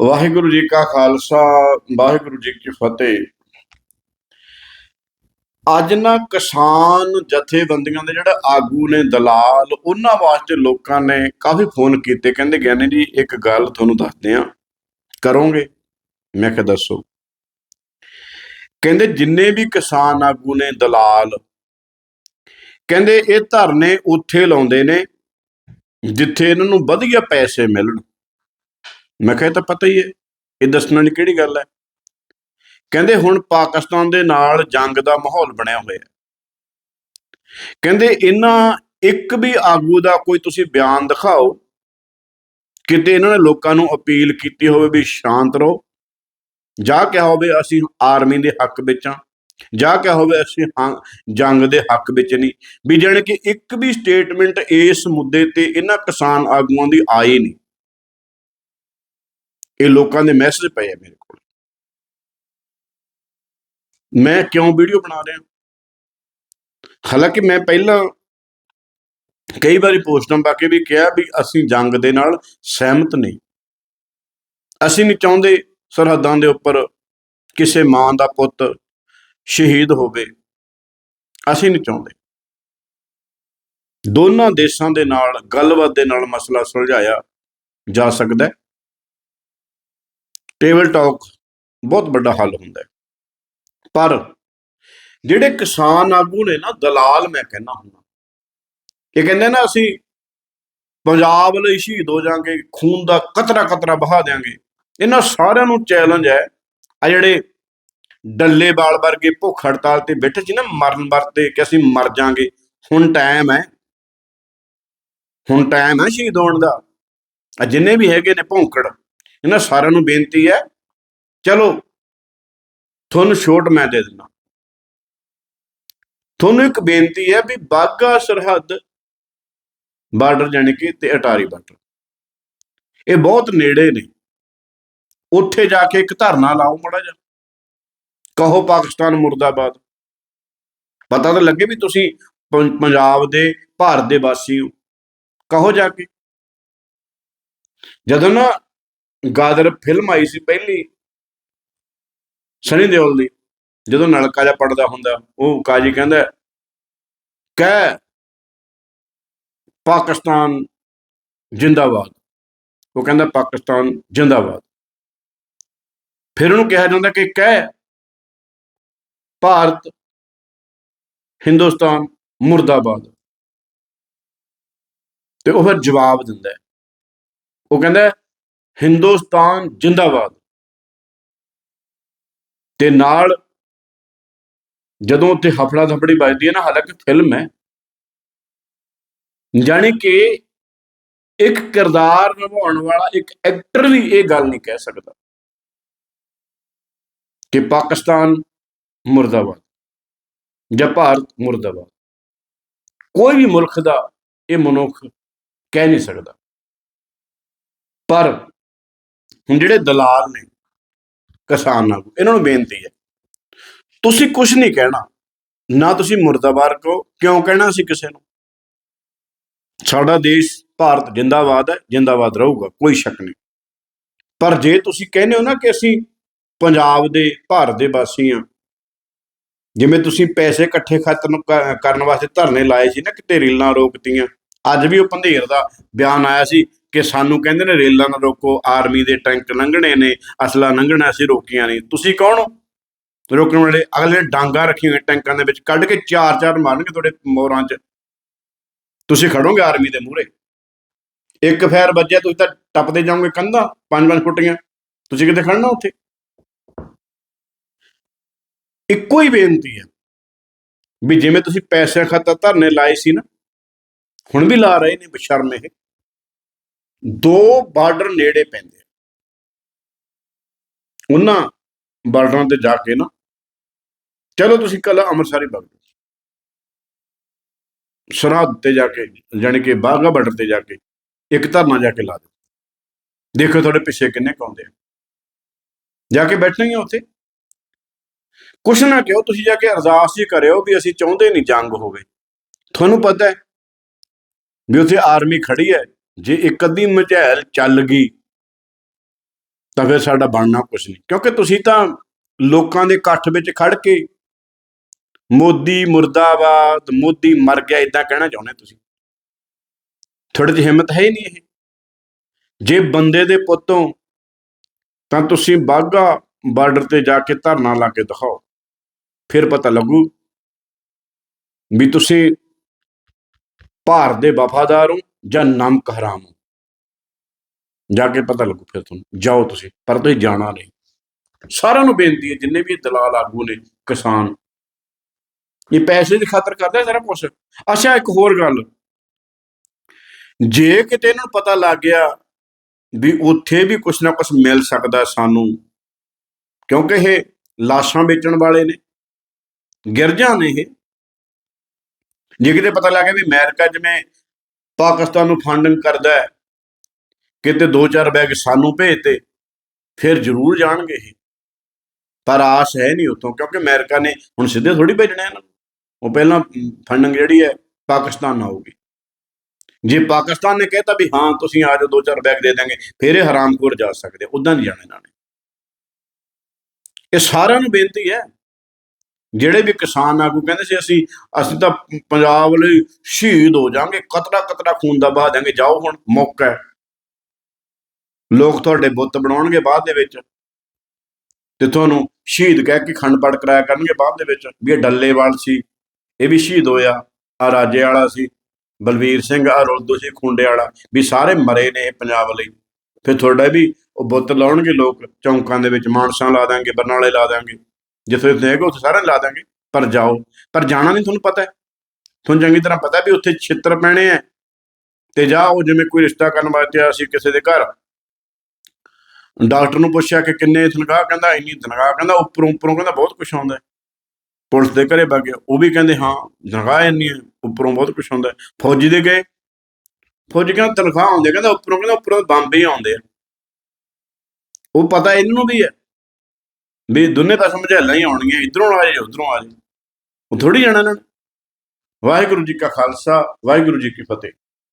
ਵਾਹਿਗੁਰੂ ਜੀ ਕਾ ਖਾਲਸਾ, ਵਾਹਿਗੁਰੂ ਜੀ ਕੀ ਫਤਿਹ। ਅੱਜ ਨਾ ਕਿਸਾਨ ਜਥੇਬੰਦੀਆਂ ਦੇ ਜਿਹੜੇ ਆਗੂ ਨੇ ਦਲਾਲ, ਉਹਨਾਂ ਵਾਸਤੇ ਲੋਕਾਂ ਨੇ ਕਾਫੀ ਫੋਨ ਕੀਤੇ। ਕਹਿੰਦੇ ਗਿਆਨੀ ਜੀ, ਇੱਕ ਗੱਲ ਤੁਹਾਨੂੰ ਦੱਸਦੇ ਆ ਕਰੋਗੇ? ਮੈਂ ਕਿਹਾ ਦੱਸੋ। ਕਹਿੰਦੇ ਜਿੰਨੇ ਵੀ ਕਿਸਾਨ ਆਗੂ ਨੇ ਦਲਾਲ, ਕਹਿੰਦੇ ਇਹ ਧਰਨੇ ਉੱਥੇ ਲਾਉਂਦੇ ਨੇ ਜਿੱਥੇ ਇਹਨਾਂ ਨੂੰ ਵਧੀਆ ਪੈਸੇ ਮਿਲਣ। ਮੈਂ ਕਿਹਾ, ਇਹ ਤਾਂ ਪਤਾ ਹੀ ਹੈ, ਇਹ ਦੱਸਣ ਵਾਲੀ ਕਿਹੜੀ ਗੱਲ ਹੈ? ਕਹਿੰਦੇ, ਹੁਣ ਪਾਕਿਸਤਾਨ ਦੇ ਨਾਲ ਜੰਗ ਦਾ ਮਾਹੌਲ ਬਣਿਆ ਹੋਇਆ ਹੈ। ਕਹਿੰਦੇ, ਇਹਨਾਂ ਇੱਕ ਵੀ ਆਗੂ ਦਾ ਕੋਈ ਤੁਸੀਂ ਬਿਆਨ ਦਿਖਾਓ, ਕਿਤੇ ਇਹਨਾਂ ਨੇ ਲੋਕਾਂ ਨੂੰ ਅਪੀਲ ਕੀਤੀ ਹੋਵੇ ਵੀ ਸ਼ਾਂਤ ਰਹੋ, ਜਾਂ ਕਿਹਾ ਹੋਵੇ ਅਸੀਂ ਆਰਮੀ ਦੇ ਹੱਕ ਵਿੱਚ ਹਾਂ, ਜਾਂ ਕਿਹਾ ਹੋਵੇ ਅਸੀਂ ਹਾਂ, ਜੰਗ ਦੇ ਹੱਕ ਵਿੱਚ ਨਹੀਂ, ਵੀ ਜਾਣੀ ਕਿ ਇੱਕ ਵੀ ਸਟੇਟਮੈਂਟ ਇਸ ਮੁੱਦੇ ਤੇ ਇਹਨਾਂ ਕਿਸਾਨ ਆਗੂਆਂ ਦੀ ਆਈ ਨਹੀਂ। ਇਹ ਲੋਕਾਂ ਦੇ ਮੈਸੇਜ ਪਏ ਆ ਮੇਰੇ ਕੋਲ। ਮੈਂ ਕਿਉਂ ਵੀਡੀਓ ਬਣਾ ਰਿਹਾ? ਹਾਲਾਂਕਿ ਮੈਂ ਪਹਿਲਾਂ ਕਈ ਵਾਰੀ ਪੋਸਟਾਂ ਪਾ ਕੇ ਵੀ ਕਿਹਾ ਵੀ ਅਸੀਂ ਜੰਗ ਦੇ ਨਾਲ ਸਹਿਮਤ ਨਹੀਂ। ਅਸੀਂ ਨਹੀਂ ਚਾਹੁੰਦੇ ਸਰਹੱਦਾਂ ਦੇ ਉੱਪਰ ਕਿਸੇ ਮਾਂ ਦਾ ਪੁੱਤ ਸ਼ਹੀਦ ਹੋਵੇ। ਅਸੀਂ ਨਹੀਂ ਚਾਹੁੰਦੇ। ਦੋਨਾਂ ਦੇਸ਼ਾਂ ਦੇ ਨਾਲ ਗੱਲਬਾਤ ਦੇ ਨਾਲ ਮਸਲਾ ਸੁਲਝਾਇਆ ਜਾ ਸਕਦਾ ਹੈ। ਟੇਬਲ ਟਾਕ ਬਹੁਤ ਵੱਡਾ ਹੱਲ ਹੁੰਦਾ ਪਰ ਜਿਹੜੇ ਕਿਸਾਨ ਆਗੂ ਨੇ ਨਾ, ਦਲਾਲ ਮੈਂ ਕਹਿੰਦਾ ਹੁੰਦਾ, ਇਹ ਕਹਿੰਦੇ ਨਾ ਅਸੀਂ ਪੰਜਾਬ ਲਈ ਸ਼ਹੀਦ ਹੋ ਜਾਾਂਗੇ ਖੂਨ ਦਾ ਕਤਰਾ ਕਤਰਾ ਬਹਾ ਦੇਾਂਗੇ ਇਹਨਾਂ ਸਾਰਿਆਂ ਨੂੰ ਚੈਲੰਜ ਹੈ ਆ ਜਿਹੜੇ ਡੱਲੇਵਾਲ ਵਰਗੇ ਭੁੱਖ ਹੜਤਾਲ ਤੇ ਬੈਠੇ ਸੀ ਨਾ, ਮਰਨ ਵਰਤੇ ਕਿ ਅਸੀਂ ਮਰ ਜਾਾਂਗੇ ਹੁਣ ਟਾਈਮ ਹੈ। ਹੁਣ ਟਾਈਮ ਹੈ ਸ਼ਹੀਦ ਹੋਣ ਦਾ। ਆ ਜਿੰਨੇ ਵੀ ਹੈਗੇ ਨੇ ਭੌਂਕੜ ਇਹਨਾਂ ਸਾਰਿਆਂ ਨੂੰ ਬੇਨਤੀ ਹੈ, ਚਲੋ ਤੁਹਾਨੂੰ ਛੋਟ ਮੈਂ ਦੇ ਦਿੰਦਾ। ਤੁਹਾਨੂੰ ਇੱਕ ਬੇਨਤੀ ਹੈ ਵੀ ਬਾਗਾ ਸਰਹੱਦ ਬਾਰਡਰ ਜਾਣੀ ਕਿ ਤੇ ਅਟਾਰੀ ਬਾਰਡਰ। ਇਹ ਬਹੁਤ ਨੇੜੇ ਨੇ। ਉੱਥੇ ਜਾ ਕੇ ਇੱਕ ਧਰਨਾ ਲਾਓ ਮੜਾ ਜਾ ਕਹੋ ਪਾਕਿਸਤਾਨ ਮੁਰਦਾਬਾਦ। ਪਤਾ ਤਾਂ ਲੱਗੇ ਵੀ ਤੁਸੀਂ ਪੰ- ਪੰਜਾਬ ਦੇ ਭਾਰਤ ਦੇ ਵਾਸੀ ਹੋ। ਕਹੋ ਜਾ ਕੇ। ਜਦੋਂ ਨਾ ਗਾਦਰ ਫਿਲਮ ਆਈ ਸੀ ਪਹਿਲੀ, ਸਨੀ ਦਿਓਲ ਦੀ, ਜਦੋਂ ਨਲਕਾ ਜਿਹਾ ਪੜਦਾ ਹੁੰਦਾ, ਉਹ ਕਾਜੀ ਕਹਿੰਦਾ, ਕਹਿ, ਪਾਕਿਸਤਾਨ ਜਿੰਦਾਬਾਦ। ਉਹ ਕਹਿੰਦਾ, ਪਾਕਿਸਤਾਨ ਜਿੰਦਾਬਾਦ। ਫਿਰ ਉਹਨੂੰ ਕਿਹਾ ਜਾਂਦਾ ਕਿ ਕਹਿ, ਭਾਰਤ, ਹਿੰਦੁਸਤਾਨ ਮੁਰਦਾਬਾਦ। ਤੇ ਉਹ ਫਿਰ ਜਵਾਬ ਦਿੰਦਾ ਉਹ ਕਹਿੰਦਾ ਹਿੰਦੁਸਤਾਨ ਜਿੰਦਾਬਾਦ। ਤੇ ਨਾਲ ਜਦੋਂ ਉੱਥੇ ਹਫੜਾ ਥਫੜੀ ਵੱਜਦੀ ਹੈ ਨਾ, ਹਾਲਾਂਕਿ ਫਿਲਮ ਹੈ ਜਾਣੀ ਕਿ ਇੱਕ ਕਿਰਦਾਰ ਨਿਭਾਉਣ ਵਾਲਾ, ਇੱਕ ਐਕਟਰ ਵੀ ਇਹ ਗੱਲ ਨਹੀਂ ਕਹਿ ਸਕਦਾ ਕਿ ਪਾਕਿਸਤਾਨ ਮੁਰਦਾਬਾਦ ਜਾਂ ਭਾਰਤ ਮੁਰਦਾਬਾਦ। ਕੋਈ ਵੀ ਮੁਲਕ ਦਾ ਇਹ ਮਨੁੱਖ ਕਹਿ ਨਹੀਂ ਸਕਦਾ। ਪਰ ਹੁਣ ਜਿਹੜੇ ਦਲਾਲ ਨੇ, ਕਿਸਾਨ ਆਗੂ, ਇਹਨਾਂ ਨੂੰ ਬੇਨਤੀ ਹੈ, ਤੁਸੀਂ ਕੁਝ ਨਹੀਂ ਕਹਿਣਾ, ਨਾ ਤੁਸੀਂ ਮੁਰਦਾਬਾਦ ਕਹੋ, ਕਿਉਂ ਕਹਿਣਾ ਸੀ ਕਿਸੇ ਨੂੰ? ਸਾਡਾ ਦੇਸ਼ ਭਾਰਤ ਜਿੰਦਾਬਾਦ ਹੈ, ਜਿੰਦਾਬਾਦ ਰਹੂਗਾ, ਕੋਈ ਸ਼ੱਕ ਨਹੀਂ। ਪਰ ਜੇ ਤੁਸੀਂ ਕਹਿੰਦੇ ਹੋ ਨਾ ਕਿ ਅਸੀਂ ਪੰਜਾਬ ਦੇ, ਭਾਰਤ ਦੇ ਵਾਸੀ ਹਾਂ, ਜਿਵੇਂ ਤੁਸੀਂ ਪੈਸੇ ਇਕੱਠੇ ਖਤਮ ਕਰਨ ਵਾਸਤੇ ਧਰਨੇ ਲਾਏ ਸੀ ਨਾ ਕਿਤੇ ਰੀਲਾਂ ਰੋਕਤੀਆਂ, ਅੱਜ ਵੀ ਉਹ ਪੰਧੇਰ ਦਾ ਬਿਆਨ ਆਇਆ ਸੀ ਕਿ ਸਾਨੂੰ ਕਹਿੰਦੇ ਨੇ ਰੇਲਾਂ ਨਾ ਰੋਕੋ, ਆਰਮੀ ਦੇ ਟੈਂਕ ਲੰਘਣੇ ਨੇ, ਅਸਲਾ ਲੰਘਣਾ ਸੀ ਰੋਕੀਆਂ ਨਹੀਂ। ਤੁਸੀਂ ਕੌਣ ਹੋ? ਰੋਕਣ ਵਾਲੇ ਅਗਲੇ ਡਾਂਗਾ ਰੱਖੀਆਂ ਹੋਈਆਂ ਟੈਂਕਾਂ ਦੇ ਵਿੱਚ, ਕੱਢ ਕੇ ਚਾਰ ਚਾਰ ਮਾਰਨਗੇ ਤੁਹਾਡੇ ਮੋਰਾਂ 'ਚ। ਤੁਸੀਂ ਖੜੋਗੇ ਆਰਮੀ ਦੇ ਮੂਹਰੇ। ਇੱਕ ਫੈਰ ਵੱਜਿਆ, ਤੁਸੀਂ ਤਾਂ ਟੱਪਦੇ ਜਾਓਗੇ ਕੰਧਾਂ ਪੰਜ ਪੰਜ ਫੁੱਟੀਆਂ। ਤੁਸੀਂ ਕਿੱਥੇ ਖੜਨਾ ਉੱਥੇ? ਇੱਕੋ ਹੀ ਬੇਨਤੀ ਹੈ ਵੀ ਜਿਵੇਂ ਤੁਸੀਂ ਪੈਸਿਆਂ ਖਾਤਾ ਧਰਨੇ ਲਾਏ ਸੀ ਨਾ, ਹੁਣ ਵੀ ਲਾ ਰਹੇ ਨੇ ਬਸ਼ਰਮ ਇਹ। ਦੋ ਬਾਰਡਰ ਨੇੜੇ ਪੈਂਦੇ ਆ। ਉਹਨਾਂ ਬਾਰਡਰਾਂ ਤੇ ਜਾ ਕੇ ਨਾ, ਚਲੋ ਤੁਸੀਂ ਕੱਲ ਅੰਮ੍ਰਿਤਸਰ ਹੀ ਵਗ ਜਾਓ। ਸਰਹੱਦ ਤੇ ਜਾ ਕੇ, ਜਾਣੀ ਕਿ ਬਾਗਾ ਬਾਰਡਰ ਤੇ ਜਾ ਕੇ ਇੱਕ ਧਰਨਾ ਜਾ ਕੇ ਲਾ ਦਿਓ। ਦੇਖੋ ਤੁਹਾਡੇ ਪਿੱਛੇ ਕਿੰਨੇ ਕੁ ਆਉਂਦੇ ਆ। ਜਾ ਕੇ ਬੈਠਣਗੇ ਉੱਥੇ। ਕੁਛ ਨਾ ਕਿਹੋ, ਤੁਸੀਂ ਜਾ ਕੇ ਅਰਦਾਸ ਜੀ ਕਰਿਓ ਵੀ ਅਸੀਂ ਚਾਹੁੰਦੇ ਨਹੀਂ ਜੰਗ ਹੋਵੇ। ਤੁਹਾਨੂੰ ਪਤਾ ਹੈ ਵੀ ਉੱਥੇ ਆਰਮੀ ਖੜੀ ਹੈ। ਜੇ ਇੱਕ ਅੱਧੀ ਮਝੈਲ ਚੱਲ ਗਈ, ਤਾਂ ਫਿਰ ਸਾਡਾ ਬਣਨਾ ਕੁਝ ਨਹੀਂ। ਕਿਉਂਕਿ ਤੁਸੀਂ ਤਾਂ ਲੋਕਾਂ ਦੇ ਇਕੱਠ ਵਿੱਚ ਖੜ ਕੇ ਮੋਦੀ ਮੁਰਦਾਬਾਦ, ਮੋਦੀ ਮਰ ਗਿਆ ਇਦਾਂ ਕਹਿਣਾ ਚਾਹੁੰਦੇ ਤੁਸੀਂ। ਥੋੜੀ ਜਿਹੀ ਹਿੰਮਤ ਹੈ ਹੀ ਨਹੀਂ ਇਹ। ਜੇ ਬੰਦੇ ਦੇ ਪੁੱਤੋਂ ਤਾਂ ਤੁਸੀਂ ਬਾਗਾ ਬਾਰਡਰ ਤੇ ਜਾ ਕੇ ਧਰਨਾ ਲਾ ਕੇ ਦਿਖਾਓ, ਫਿਰ ਪਤਾ ਲੱਗੂ ਵੀ ਤੁਸੀਂ ਭਾਰਤ ਦੇ ਵਫਾਦਾਰ ਹੋ। ਜਾਂ ਨਮਕ ਹਰਾਮ ਜਾ ਕੇ ਪਤਾ ਲੱਗੂ ਫਿਰ ਤੁਹਾਨੂੰ, ਜਾਓ ਤੁਸੀਂ, ਪਰ ਤੁਸੀਂ ਜਾਣਾ ਨਹੀਂ। ਸਾਰਿਆਂ ਨੂੰ ਬੇਨਤੀ ਹੈ, ਜਿੰਨੇ ਵੀ ਦਲਾਲ ਆਗੂ ਨੇ, ਕਿਸਾਨ, ਇਹ ਪੈਸੇ ਦੀ ਖਾਤਰ ਕਰਦੇ ਸਾਰਾ ਕੁਛ। ਅੱਛਾ, ਇੱਕ ਹੋਰ ਗੱਲ। ਜੇ ਕਿਤੇ ਇਹਨਾਂ ਨੂੰ ਪਤਾ ਲੱਗ ਗਿਆ ਵੀ ਉੱਥੇ ਵੀ ਕੁਛ ਨਾ ਕੁਛ ਮਿਲ ਸਕਦਾ ਸਾਨੂੰ, ਕਿਉਂਕਿ ਇਹ ਲਾਸ਼ਾਂ ਵੇਚਣ ਵਾਲੇ ਨੇ, ਗਿਰਜਾਂ ਨੇ ਇਹ। ਜੇ ਕਿਤੇ ਪਤਾ ਲੱਗ ਗਿਆ ਵੀ ਅਮਰੀਕਾ ਜਿਵੇਂ ਪਾਕਿਸਤਾਨ ਨੂੰ ਫੰਡਿੰਗ ਕਰਦਾ ਹੈ। ਕਿਤੇ ਦੋ ਚਾਰ ਬੈਗ ਸਾਨੂੰ ਭੇਜਤੇ, ਫਿਰ ਜ਼ਰੂਰ ਜਾਣਗੇ ਇਹ। ਪਰ ਆਸ ਹੈ ਨਹੀਂ ਉਤੋਂ ਕਿਉਂਕਿ ਅਮਰੀਕਾ ਨੇ ਹੁਣ ਸਿੱਧੇ ਥੋੜੀ ਭੇਜਣਾ ਇਹਨਾਂ ਨੂੰ ਉਹ ਪਹਿਲਾਂ ਫੰਡਿੰਗ ਜਿਹੜੀ ਹੈ, ਪਾਕਿਸਤਾਨ ਨਾਲ ਹੋਊਗੀ। ਜੇ ਪਾਕਿਸਤਾਨ ਨੇ ਕਹਿਤਾ ਵੀ ਹਾਂ, ਤੁਸੀਂ ਆ ਜਾਓ, ਦੋ ਚਾਰ ਬੈਗ ਦੇ ਦਾਂਗੇ ਫਿਰ ਇਹ ਹਰਾਮਖੋਰ ਜਾ ਸਕਦੇ ਉਦਾਂ ਨਹੀਂ ਜਾਣਾ ਇਹਨਾਂ ਨੇ ਇਹ ਸਾਰਿਆਂ ਨੂੰ ਬੇਨਤੀ ਹੈ। ਜਿਹੜੇ ਵੀ ਕਿਸਾਨ ਆਗੂ ਕਹਿੰਦੇ ਸੀ ਅਸੀਂ ਅਸੀਂ ਤਾਂ ਪੰਜਾਬ ਲਈ ਸ਼ਹੀਦ ਹੋ ਜਾਾਂਗੇ ਕਤਰਾ ਕਤਰਾ ਖੂਨ ਦਾ ਬਹਾ ਦਾਂਗੇ ਜਾਓ ਹੁਣ, ਮੌਕਾ ਹੈ। ਲੋਕ ਤੁਹਾਡੇ ਬੁੱਤ ਬਣਾਉਣਗੇ ਬਾਅਦ ਦੇ ਵਿੱਚ। ਤੇ ਤੁਹਾਨੂੰ ਸ਼ਹੀਦ ਕਹਿ ਕੇ ਖੰਡ ਪਾਠ ਕਰਾਇਆ ਕਰਨਗੇ ਬਾਅਦ ਦੇ ਵਿੱਚ, ਵੀ ਇਹ ਡੱਲੇਵਾਲ ਸੀ, ਇਹ ਵੀ ਸ਼ਹੀਦ ਹੋਇਆ, ਆ ਰਾਜੇ ਵਾਲਾ ਸੀ, ਬਲਵੀਰ ਸਿੰਘ, ਆ ਰੁਲਦੂ ਸੀ ਖੁੰਡੇ ਵਾਲਾ, ਵੀ ਸਾਰੇ ਮਰੇ ਨੇ ਇਹ ਪੰਜਾਬ ਲਈ। ਫਿਰ ਤੁਹਾਡਾ ਵੀ ਉਹ ਬੁੱਤ ਲਾਉਣਗੇ ਲੋਕ, ਚੌਂਕਾਂ ਦੇ ਵਿੱਚ ਮਾਨਸਾ ਲਾ ਦਾਂਗੇ ਬਰਨਾਲੇ ਲਾ ਦਾਂਗੇ ਜਿੱਥੇ ਜਿੱਥੇ ਉੱਥੇ ਸਾਰਿਆਂ ਨੂੰ ਲਾ ਦਾਂਗੇ ਪਰ ਜਾਓ। ਪਰ ਜਾਣਾ ਨਹੀਂ ਤੁਹਾਨੂੰ ਪਤਾ ਹੈ। ਤੁਹਾਨੂੰ ਚੰਗੀ ਤਰ੍ਹਾਂ ਪਤਾ ਵੀ ਉੱਥੇ ਛਿੱਤਰ ਪੈਣੇ ਆ ਤੇ ਜਾ, ਉਹ ਜਿਵੇਂ ਕੋਈ ਰਿਸ਼ਤਾ ਕਰਨ ਵਾਸਤੇ ਅਸੀਂ ਕਿਸੇ ਦੇ ਘਰ। ਡਾਕਟਰ ਨੂੰ ਪੁੱਛਿਆ ਕਿ ਕਿੰਨੇ ਤਨਖਾਹ ਕਹਿੰਦਾ, ਇੰਨੀ ਤਨਖਾਹ ਕਹਿੰਦਾ, ਉੱਪਰੋਂ ਉੱਪਰੋਂ ਕਹਿੰਦਾ ਬਹੁਤ ਕੁਝ ਆਉਂਦਾ ਪੁਲਿਸ ਦੇ ਘਰੇ ਵਗ ਉਹ ਵੀ ਕਹਿੰਦੇ, ਹਾਂ, ਤਨਖਾਹ ਇੰਨੀ ਹੈ, ਉੱਪਰੋਂ ਬਹੁਤ ਕੁਝ ਆਉਂਦਾ ਫੌਜੀ ਦੇ ਗਏ। ਫੌਜੀ ਕਹਿੰਦਾ, ਤਨਖਾਹ ਆਉਂਦੀ ਕਹਿੰਦਾ, ਉੱਪਰੋਂ ਕਹਿੰਦਾ, ਉੱਪਰੋਂ ਬੰਬ ਹੀ ਆਉਂਦੇ ਆ। ਉਹ ਪਤਾ ਇਹਨੂੰ ਵੀ ਹੈ। ਵੀ ਦੋਨੇ ਤਾਂ ਸਮਝਾਲਾਂ ਹੀ ਆਉਣਗੀਆਂ, ਇਧਰੋਂ ਆ ਜਾਏ ਉਧਰੋਂ ਆ ਜਾਏ ਉਹ ਥੋੜੀ ਜਾਣਾ ਇਹਨਾਂ ਨੇ। ਵਾਹਿਗੁਰੂ ਜੀ ਕਾ ਖਾਲਸਾ, ਵਾਹਿਗੁਰੂ ਜੀ ਕੀ ਫਤਿਹ।